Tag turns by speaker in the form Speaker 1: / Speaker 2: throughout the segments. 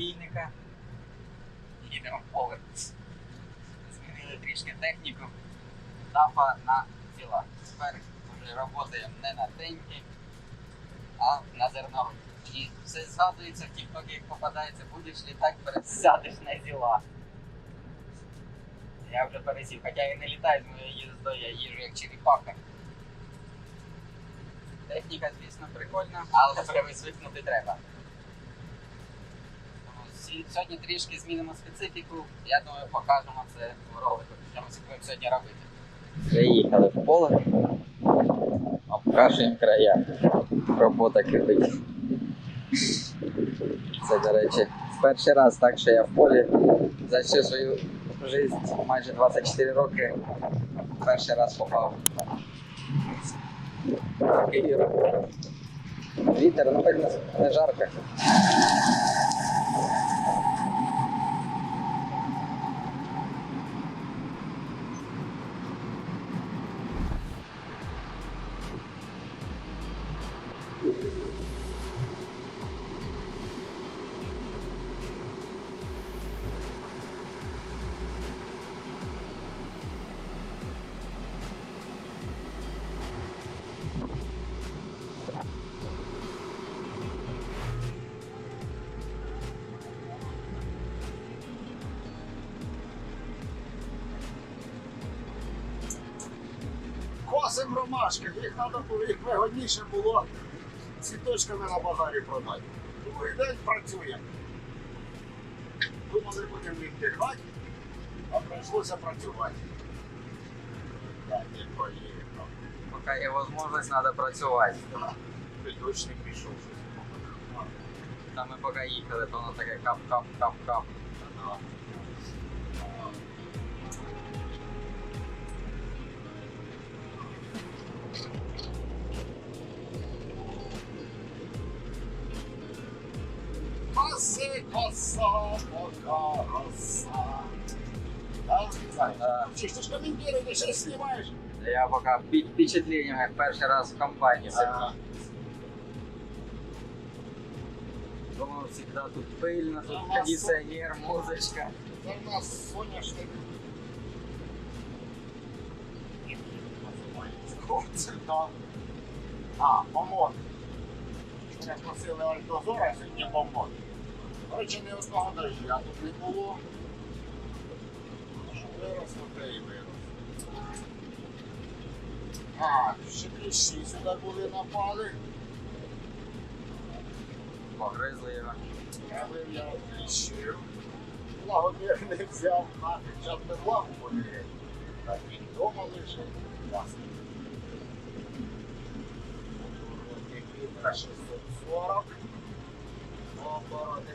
Speaker 1: далекобійника. Їдемо поле. Змінили трішки техніку. Тапа на ціла. Тепер вже працюємо не на теньки, а на зерно. І все згадується в тіктокі, як попадається, будеш літати, пересядеш на зіла. Я вже пересів, хоча я не літаю з моєю їздою, я їжджу як черепаха. Техніка, звісно, прикольна, але перевисвикнути треба. Сі- Сьогодні трішки змінимо специфіку. Я думаю, покажемо це в ролику, що ми будемо сьогодні робити. Приїхали в поле, обкашуємо края. Робота кипить. Це, до речі, перший раз так, що я в полі за всю свою життя, майже 24 роки, перший раз попав. Вітер, ну не- не жарко.
Speaker 2: Косим їх треба вигодніше було цвіточками на базарі продати. Другий день працюємо. Думали, будемо віддихати, а прийшлося працювати. Так, не поїхав.
Speaker 1: Поки є можливість, треба працювати.
Speaker 2: Підручник пішов щось.
Speaker 1: Там ми поки їхали, то воно таке кап-кап-кап-кап.
Speaker 2: Коси, коса, пока роса. Так, так.
Speaker 1: Да.
Speaker 2: Чи ж ж коментуєш, ти ще знімаєш?
Speaker 1: Я поки під впечатлением, як перший раз в компанії сидів.
Speaker 2: А,
Speaker 1: Думав, всегда тут пильно, тут
Speaker 2: Ага,
Speaker 1: кондиціонер, музичка.
Speaker 2: Це в нас соняшник. О, це да. А, помон. Вчора просили Альдозора, сьогодні помон. Речі, ні одного дождя тут не було. Що виросло, те і виросло. А, ще кліщі сюди були напали.
Speaker 1: Погризли його.
Speaker 2: Правив я от кліщів. Благомір не взяв нафіг, зараз би влагу. Так він вдома лежить. Ясно. Літра 640. Обороти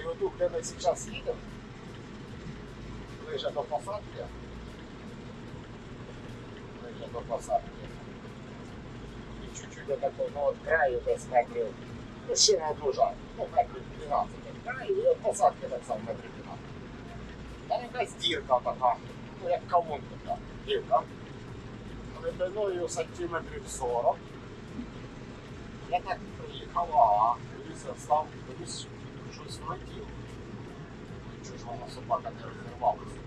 Speaker 2: спадана. І отут, де ми зараз їдемо, ближе до посадки, ближе до посадки, і чуть-чуть до такого ну, от краю десь метрів, ну ще не дуже, ну метрів 12 від краю, і от посадки так само метрів 12. Там якась дірка така, ну як кавун така, дірка. Глибиною сантиметрів 40. Я так приїхав, а дивлюся, став, дивлюсь, щось влетіло. Чого ж вона собака не розірвалася?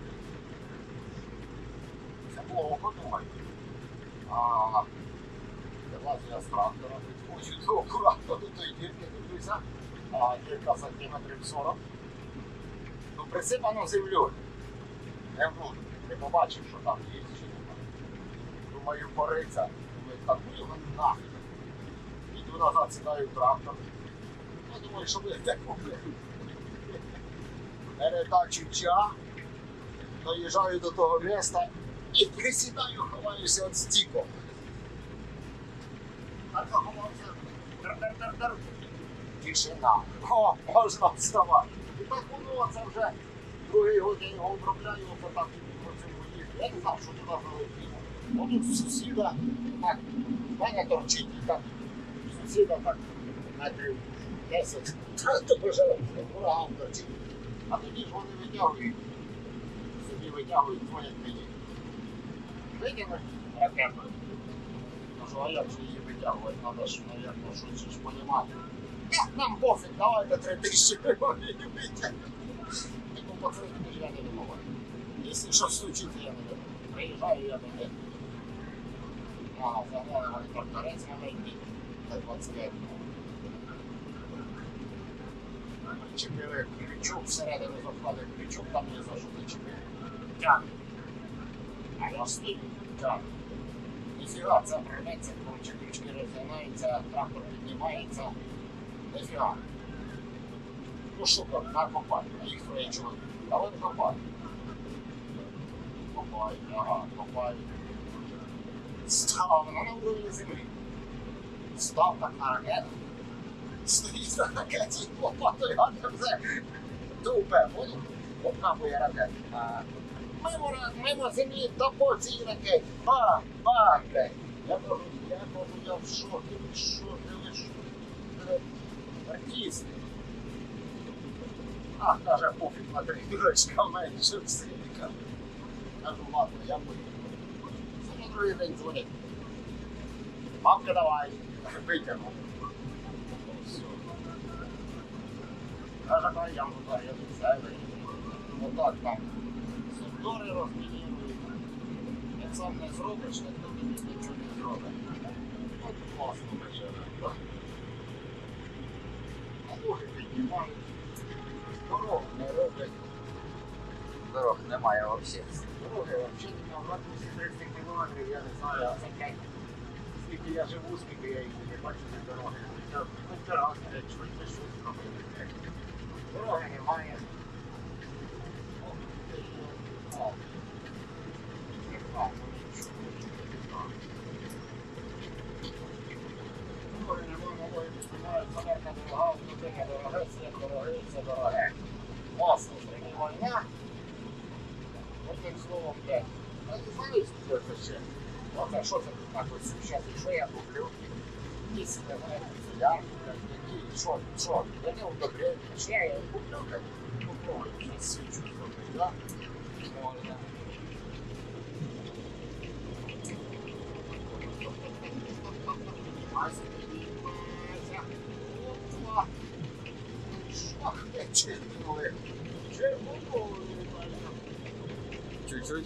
Speaker 2: Це плохо, думаю. А, Вилазю я з трактора, підходжу до акуратно до тої дірки, дивлюся, а дірка сантиметрів 40. Ну, присипано землею. Я ну, не побачив, що там є чи нема. Думаю, пориться. Думаю, так ну його нафіг. Іду назад, сідаю в трактор. Я думаю, що буде так куплю. Передачу ча, доїжджаю до того міста і присідаю, ховаюся від стіком. Так заховався. Дер-дер-дер-дер. Тишина. О, можна вставати. І так воно це вже другий год я його обробляю, ось так по цьому їжджу. Я не знав, що туди залетіло. Ну тут сусіда, так, в мене торчить так, сусіда так метрів 10. То вже ураган торчить. А тоді ж вони витягують, собі витягують, дзвонять мені. Витягнуть ракету. Кажу, а як же її витягувати? Треба ж, мабуть, щось ж понімати. Нам пофіг, давайте три тисячі гривень і витягнемо. Ну, пацани, ж я не вимагаю. Якщо щось случиться, я не вимагаю. Приїжджаю, я до них. Ага, загнали вони тракторець маленький, на 25. Причепили крючок, всередину заклали крючок, там є за що. Тягне. А я стою, тягне. Ніфіга, це прорветься, коротше, крючки розгинаються, трактор піднімається. Ніфіга. Ну що, как, на копати, а їх троє чоловік. А вони ага, копають. Став, вона на уровні землі. Став так на ракету. Стоїть на ракеті, лопатою, а не. Тупе, понял? Обкапує ракету. Мимо, мимо землі та по цій ракеті. Бам, бам, блядь. Я кажу, я кажу, я в шокі, ви що, ви що? Артисти. А, каже, пофіг на три дурачка менше в селі. Кажу, ладно, я поїду. Другий день дзвонить. Мамка, давай, каже, Каже, давай, я буду, я тут себе. Отак там. Сектори розмінірують. Як сам не зробиш, так тобі нічого не зробить. А. Дорог не роблять.
Speaker 1: Дорог немає взагалі.
Speaker 2: Дороги взагалі радіусі 30 кілометрів, я не знаю, скільки я живу, скільки я їх не бачу ці дороги. Хоч раз, швидше щось зробити. Дороги немає. О, ти що? О. Не знаю, ну, нічого, нічого. Дороги немає, нової не знімають, солярка дорога, автомобільна дорога, все дороге, все дороге. Масло, війна. Одним словом, блядь. А не знаю, що це ще. Оце що це тут так ось зараз, що я куплю? Якісь, не знаю, солярки, блядь, які, що, що, я не удобряю, що я їх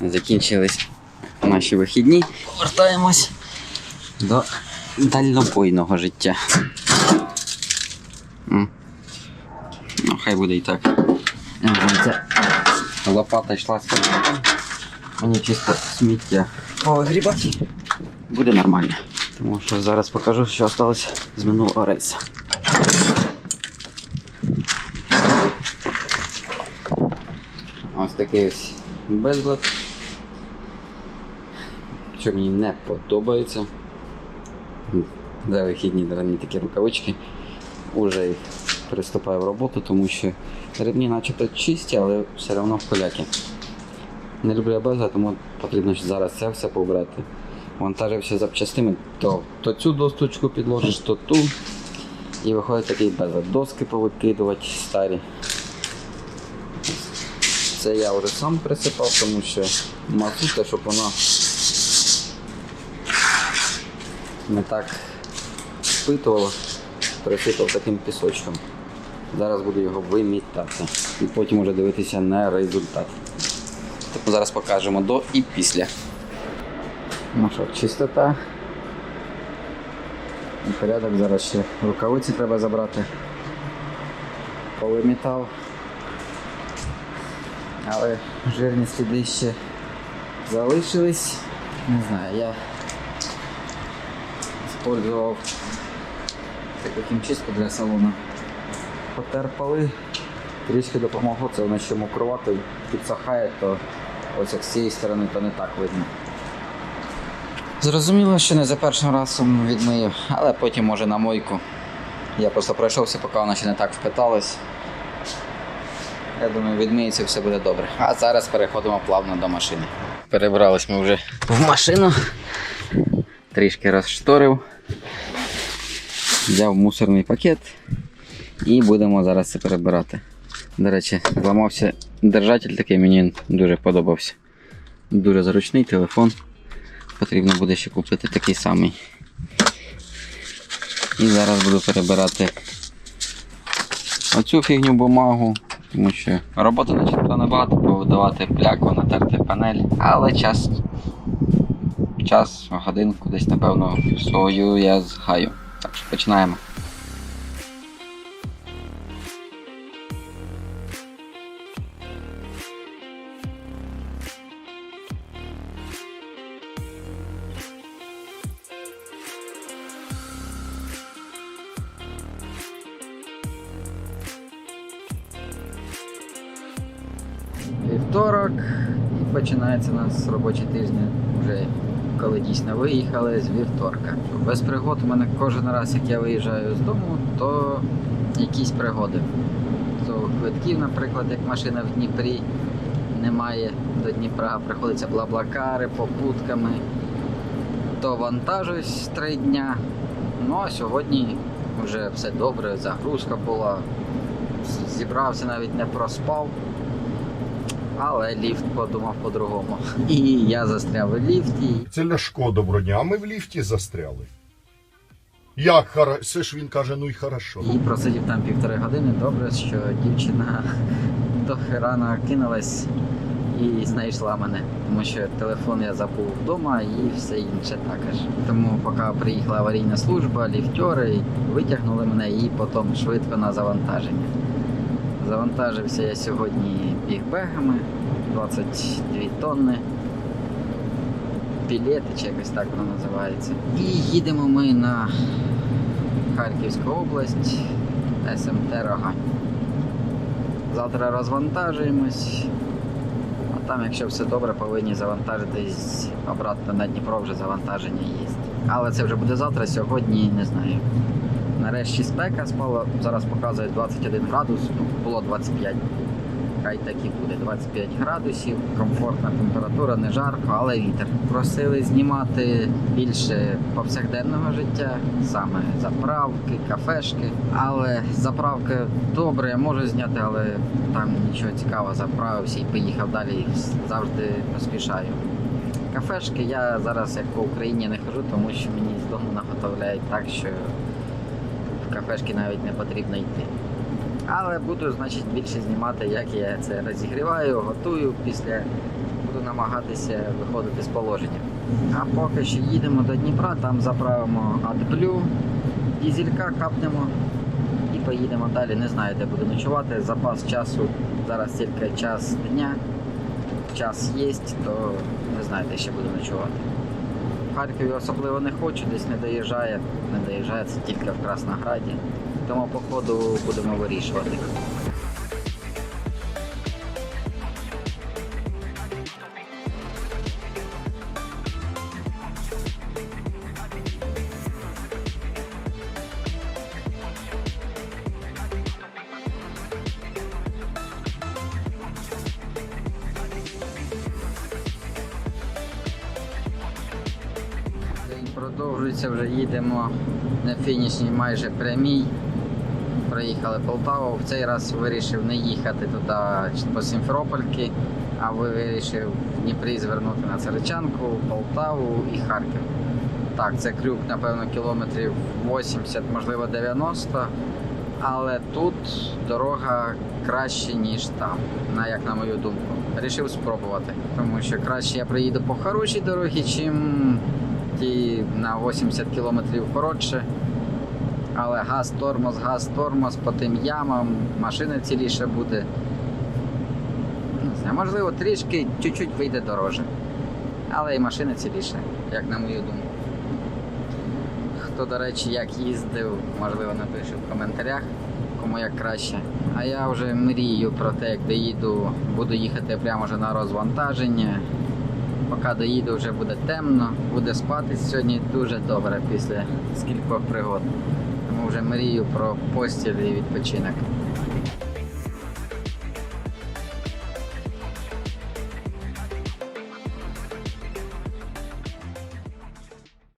Speaker 1: Закінчились наші вихідні. Повертаємось до дальнобойного життя. Ну, хай буде і так. Ця лопата йшла з. Мені чисто сміття повигрібати. Буде нормально. Тому що зараз покажу, що осталось з минулого рейсу. Ось такий ось безлад. Що мені не подобається. За вихідні дані такі рукавички. Уже їх приступаю в роботу, тому що ремні начебто чисті, але все одно поляки. Не люблю я безлад, тому потрібно зараз це все побрати. Вантажився запчастини, то, то цю досточку підложиш, то ту. І виходить такий безлад. Доски повикидувати старі. Це я вже сам присипав, тому що мазута, щоб вона не так розпитувало, присипав таким пісочком. Зараз буду його вимітати і потім вже дивитися на результат. Тобто зараз покажемо до і після. Ну що, чистота. Порядок, зараз ще рукавиці треба забрати. Повимітав. Але жирні сліди ще залишились. Не знаю, я использовал таку хімчистку для салону. Потер поли, трішки допомогло, це воно ще мокрувато, підсохає, то ось як з цієї сторони, то не так видно. Зрозуміло, що не за першим разом відмию, але потім може на мойку. Я просто пройшовся, поки вона ще не так впиталась. Я думаю, відмиється, все буде добре. А зараз переходимо плавно до машини. Перебрались ми вже в машину. Трішки розшторив. Взяв мусорний пакет і будемо зараз це перебирати. До речі, зламався держатель такий, мені дуже подобався. Дуже зручний телефон. Потрібно буде ще купити такий самий. І зараз буду перебирати оцю фігню бумагу, тому що робота начебто набагато повидавати пляку, натерти панель, але час, час, годинку десь, напевно, свою я згаю. Так що починаємо. Вівторок і починається у нас робочий тиждень вже коли дійсно виїхали з вівторка. Без пригод у мене кожен раз, як я виїжджаю з дому, то якісь пригоди. То квитків, наприклад, як машина в Дніпрі немає до Дніпра, приходиться блаблакари, попутками, то вантажусь три дня. Ну а сьогодні вже все добре, загрузка була, зібрався, навіть не проспав. Але ліфт подумав по-другому. І я застряв у ліфті.
Speaker 2: Це Ляшко доброго дня, а ми в ліфті застряли. Як хорошо? Все ж він каже, ну й хорошо.
Speaker 1: І просидів там півтори години. Добре, що дівчина до рано кинулась і знайшла мене. Тому що телефон я забув вдома і все інше також. Тому поки приїхала аварійна служба, ліфтери витягнули мене і потім швидко на завантаження. Завантажився я сьогодні бігбегами 22 тонни. Білети чи якось так воно називається. І їдемо ми на Харківську область, СМТ Рогань. Завтра розвантажуємось, а там, якщо все добре, повинні завантажитись обратно на Дніпро вже завантаження є. Але це вже буде завтра, сьогодні не знаю. Нарешті спека спала, зараз показує 21 градус, ну, було 25. Хай так і буде 25 градусів, комфортна температура, не жарко, але вітер. Просили знімати більше повсякденного життя, саме заправки, кафешки. Але заправки добре, я можу зняти, але там нічого цікавого, заправився і поїхав далі. Завжди поспішаю. Кафешки я зараз як по Україні не хожу, тому що мені з дому наготовляють так, що кафешки навіть не потрібно йти. Але буду, значить, більше знімати, як я це розігріваю, готую після. Буду намагатися виходити з положення. А поки що їдемо до Дніпра, там заправимо адблю, дізелька капнемо і поїдемо далі. Не знаю, де буду ночувати. Запас часу зараз тільки час дня. Час є, то не знаю, де ще буду ночувати. Харкові особливо не хочу, десь не доїжджає. Не доїжджає це тільки в Краснограді. Тому походу, будемо вирішувати. Продовжується, вже їдемо на фінішній майже прямій. Проїхали Полтаву. В цей раз вирішив не їхати туди по Сімферопольки, а вирішив в Дніпрі звернути на Царичанку, Полтаву і Харків. так, це крюк, напевно, кілометрів 80, можливо 90. Але тут дорога краще, ніж там, на, як на мою думку. Рішив спробувати. Тому що краще я приїду по хорошій дорогі, чим ті на 80 кілометрів коротше. Але газ, тормоз, газ, тормоз по тим ямам, машина ціліше буде. Не можливо, трішки чуть-чуть вийде дороже. Але і машина ціліше, як на мою думку. Хто, до речі, як їздив, можливо, напише в коментарях, кому як краще. А я вже мрію про те, як доїду, буду їхати прямо вже на розвантаження. Поки доїду, вже буде темно, буде спатись сьогодні дуже добре після скількох пригод. Тому вже мрію про постіль і відпочинок.